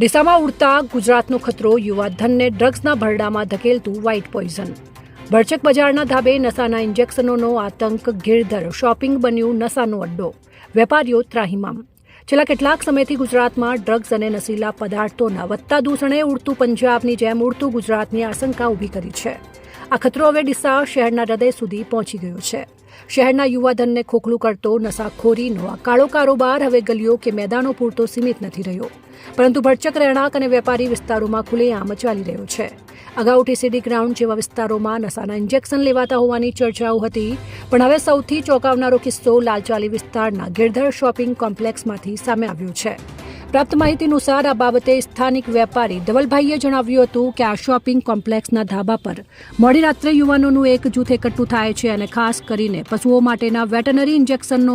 ડીસામાં ઉડતા ગુજરાતનો ખતરો, યુવા ધનને ડ્રગ્સના ભરડામાં ધકેલતું વ્હાઇટ પોઈઝન ભરચક બજારના ધાબે નશાના ઇન્જેક્શનોનો આતંક, ગીરધર, શોપિંગ બન્યું નશાનો અડ્ડો. વેપારીઓ ત્રાહિમામ. છેલ્લા કેટલાક સમયથી ગુજરાતમાં ડ્રગ્સ અને નશીલા પદાર્થોના વધતા દૂષણે ઉડતું પંજાબની જેમ ઉડતું ગુજરાતની આશંકા ઊભી કરી છે. આ ખતરો હવે ડીસા શહેરના હૃદય સુધી પહોંચી ગયો છે. શહેરના યુવાધનને ખોખલું કરતો નશાખોરીનો આ કાળો કારોબાર હવે ગલીઓ કે મેદાનો પૂરતો સીમિત નથી રહ્યો. પરંતુ ભરચક રહેણાંક અને વેપારી વિસ્તારોમાં ખુલ્લેઆમ ચાલી રહ્યો છે. અગાઉ ટીસીડી ગ્રાઉન્ડ જેવા વિસ્તારોમાં નશાના ઇન્જેક્શન લેવાતા હોવાની ચર્ચાઓ હતી, પણ હવે સૌથી ચોંકાવનારો કિસ્સો લાલચાલી વિસ્તારના ગિરધર શોપિંગ કોમ્પ્લેક્સમાંથી સામે આવ્યો છે. પ્રાપ્ત માહિતી અનુસાર આ બાબતે સ્થાનિક વેપારી ધવલભાઈએ જણાવ્યું હતું કે આ શોપિંગ કોમ્પ્લેક્સના ધાબા પર મોડી રાત્રે યુવાનોનું એક જૂથ એકઠું થાય છે અને ખાસ કરીને પશુઓ માટેના વેટનરી ઇન્જેક્શનનો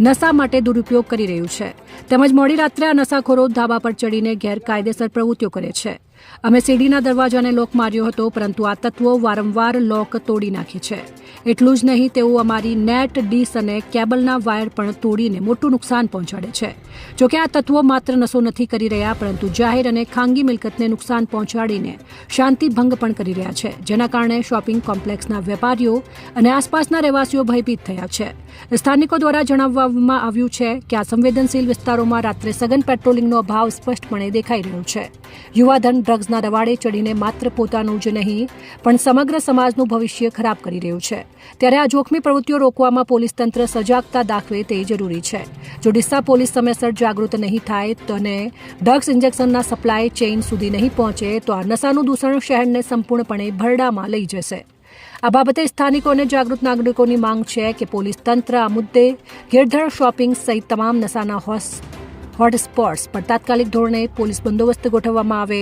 નશા માટે દુરુપયોગ કરી રહ્યું છે. તેમજ મોડી રાત્રે આ નશાખોરો ધાબા પર ચડીને ગેરકાયદેસર પ્રવૃત્તિઓ કરે છે. અમે સીડીના દરવાજાને લોક માર્યો હતો, પરંતુ આ તત્વો વારંવાર લોક તોડી નાખે છે. એટલું જ નહીં, તેઓ અમારી નેટ, ડીશ અને કેબલના વાયર પણ તોડીને મોટું નુકસાન પહોંચાડે છે. જોકે આ તત્વો માત્ર નશો નથી કરી રહ્યા, પરંતુ જાહેર અને ખાનગી મિલકતને નુકસાન પહોંચાડીને શાંતિ ભંગ પણ કરી રહ્યા છે, જેના કારણે શોપિંગ કોમ્પ્લેક્સના વેપારીઓ અને આસપાસના રહેવાસીઓ ભયભીત થયા છે. સ્થાનિકો દ્વારા જણાવવામાં આવ્યું છે કે આ સંવેદનશીલ વિસ્તારોમાં રાત્રે સઘન પેટ્રોલિંગનો અભાવ સ્પષ્ટપણે દેખાઈ રહ્યો છે. યુવાધન ડ્રગ્સના રવાડે ચડીને માત્ર પોતાનું જ નહીં, પણ સમગ્ર સમાજનું ભવિષ્ય ખરાબ કરી રહ્યું છે. ત્યારે આ જોખમી પ્રવૃત્તિઓ રોકવામાં પોલીસ તંત્ર સજાગતા દાખવે તે જરૂરી છે. જો ડિસ્સા પોલીસ સમયસર જાગૃત નહીં થાય તો અને ડ્રગ્સ ઇન્જેક્શનના સપ્લાય ચેઇન સુધી નહીં પહોંચે, તો આ નશાનું દૂષણ શહેરને સંપૂર્ણપણે ભરડામાં લઈ જશે. આ બાબતે સ્થાનિકો અને જાગૃત નાગરિકોની માંગ છે કે પોલીસ તંત્ર આ મુદ્દે ગિરધર શોપિંગ સહિત તમામ નશાના હોસ હોટસ્પોટ્સ પર તાત્કાલિક ધોરણે પોલીસ બંદોબસ્ત ગોઠવવામાં આવે.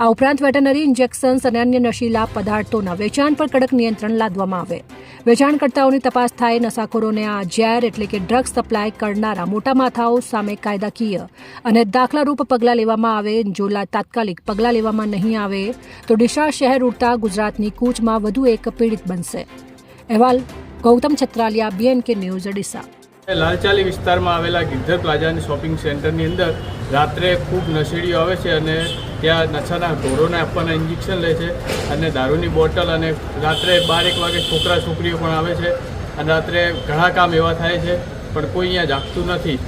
આ ઉપરાંત વેટનરી ઇન્જેક્શન્સ અને અન્ય નશીલા પદાર્થોના વેચાણ પર કડક નિયંત્રણ લાદવામાં આવે. વેચાણકર્તાઓની તપાસ થાય નશાખોરોને આ ઝેર એટલે કે ડ્રગ્સ સપ્લાય કરનારા મોટા માથાઓ સામે કાયદાકીય અને દાખલારૂપ પગલાં લેવામાં આવે. જો તાત્કાલિક પગલાં લેવામાં નહીં આવે, તો ડીસા શહેર ઉડતા ગુજરાતની કૂચમાં વધુ એક પીડિત બનશે. અહેવાલ ગૌતમ છત્રાલિયા બીએનકે ન્યૂઝ ડીસા લાલચાલી વિસ્તારમાં આવેલા ગિરધર પ્લાઝાની શોપિંગ સેન્ટરની અંદર રાત્રે ખૂબ નશેડીઓ આવે છે અને ત્યાં નશાના ઢોરોને આપવાના ઇન્જેક્શન લે છે અને દારૂની બોટલ અને રાત્રે બારેક વાગે છોકરા છોકરીઓ પણ આવે છે અને રાત્રે ઘણા કામ એવા થાય છે પણ કોઈ અહીંયા જાગતું નથી.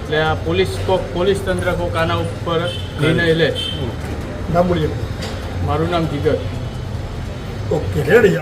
એટલે આ પોલીસ કોક પોલીસ તંત્ર કોક આના ઉપર નિર્ણય લે મારું નામ જીગર. Okay ready.